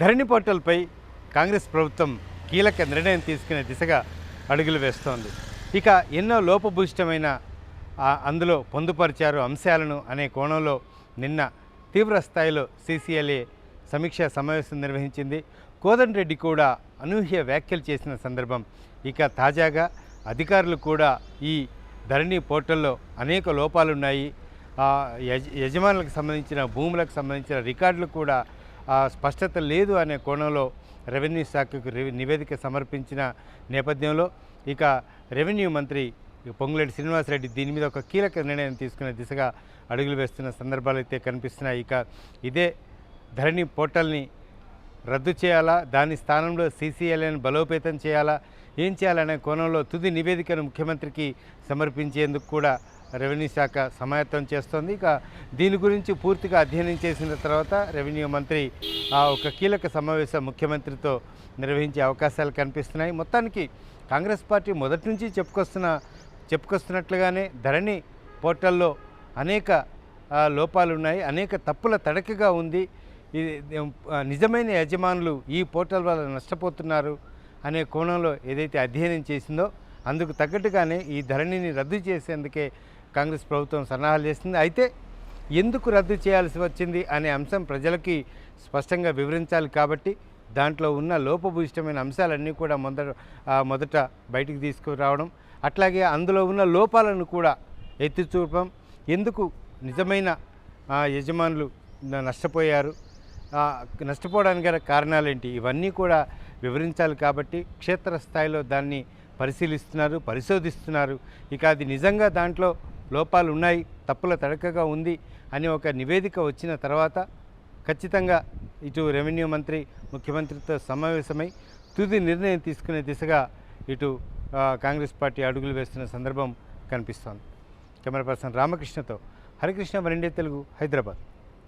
ధరణి పోర్టల్పై కాంగ్రెస్ ప్రభుత్వం కీలక నిర్ణయం తీసుకునే దిశగా అడుగులు వేస్తోంది. ఇక ఎన్నో లోపభూయిష్టమైన అందులో పొందుపరిచారు అంశాలను అనే కోణంలో నిన్న తీవ్ర స్థాయిలో సీసీఎల్ఏ సమీక్షా సమావేశం నిర్వహించింది. కోదండరెడ్డి కూడా అనూహ్య వ్యాఖ్యలు చేసిన సందర్భం ఇక తాజాగా అధికారులు కూడా ఈ ధరణి పోర్టల్లో అనేక లోపాలున్నాయి. యజ యజమానులకు సంబంధించిన భూములకు సంబంధించిన రికార్డులు కూడా స్పష్టత లేదు అనే కోణంలో రెవెన్యూ శాఖకు నివేదిక సమర్పించిన నేపథ్యంలో ఇక రెవెన్యూ మంత్రి పొంగులేటి శ్రీనివాసరెడ్డి దీని మీద ఒక కీలక నిర్ణయం తీసుకునే దిశగా అడుగులు వేస్తున్న సందర్భాలు అయితే కనిపిస్తున్నాయి. ఇక ఇదే ధరణి పోర్టల్ని రద్దు చేయాలా? దాని స్థానంలో సీసీఎల్ఏని బలోపేతం చేయాలా? ఏం చేయాలనే కోణంలో తుది నివేదికను ముఖ్యమంత్రికి సమర్పించేందుకు కూడా రెవెన్యూ శాఖ సమాయత్తం చేస్తోంది. ఇక దీని గురించి పూర్తిగా అధ్యయనం చేసిన తర్వాత రెవెన్యూ మంత్రి ఆ ఒక కీలక సమావేశం ముఖ్యమంత్రితో నిర్వహించే అవకాశాలు కనిపిస్తున్నాయి. మొత్తానికి కాంగ్రెస్ పార్టీ మొదటి నుంచి చెప్పుకొస్తున్న చెప్పుకొస్తున్నట్లుగానే ధరణి పోర్టల్లో అనేక లోపాలు ఉన్నాయి అనేక తప్పుల తడకగా ఉంది. ఇది నిజమైన యజమానులు ఈ పోర్టల్ వల్ల నష్టపోతున్నారు అనే కోణంలో ఏదైతే అధ్యయనం చేసిందో అందుకు తగ్గట్టుగానే ఈ ధరణిని రద్దు చేసేందుకే కాంగ్రెస్ ప్రభుత్వం సన్నాహాలు చేసింది. అయితే ఎందుకు రద్దు చేయాల్సి వచ్చింది అనే అంశం ప్రజలకి స్పష్టంగా వివరించాలి కాబట్టి దాంట్లో ఉన్న లోపభూయిష్టమైన అంశాలన్నీ కూడా మొదట మొదట బయటికి తీసుకురావడం అట్లాగే అందులో ఉన్న లోపాలను కూడా ఎత్తి చూపడం ఎందుకు నిజమైన యజమానులు నష్టపోయారు నష్టపోవడానికి గల కారణాలేంటి ఇవన్నీ కూడా వివరించాలి కాబట్టి క్షేత్రస్థాయిలో దాన్ని పరిశీలిస్తున్నారు పరిశోధిస్తున్నారు. ఇక అది నిజంగా దాంట్లో లోపాలు ఉన్నాయి తప్పుల తడకగా ఉంది అని ఒక నివేదిక వచ్చిన తర్వాత ఖచ్చితంగా ఇటు రెవెన్యూ మంత్రి ముఖ్యమంత్రితో సమావేశమై తుది నిర్ణయం తీసుకునే దిశగా ఇటు కాంగ్రెస్ పార్టీ అడుగులు వేస్తున్న సందర్భం కనిపిస్తోంది. కెమెరా పర్సన్ రామకృష్ణతో హరికృష్ణ వరండే తెలుగు హైదరాబాద్.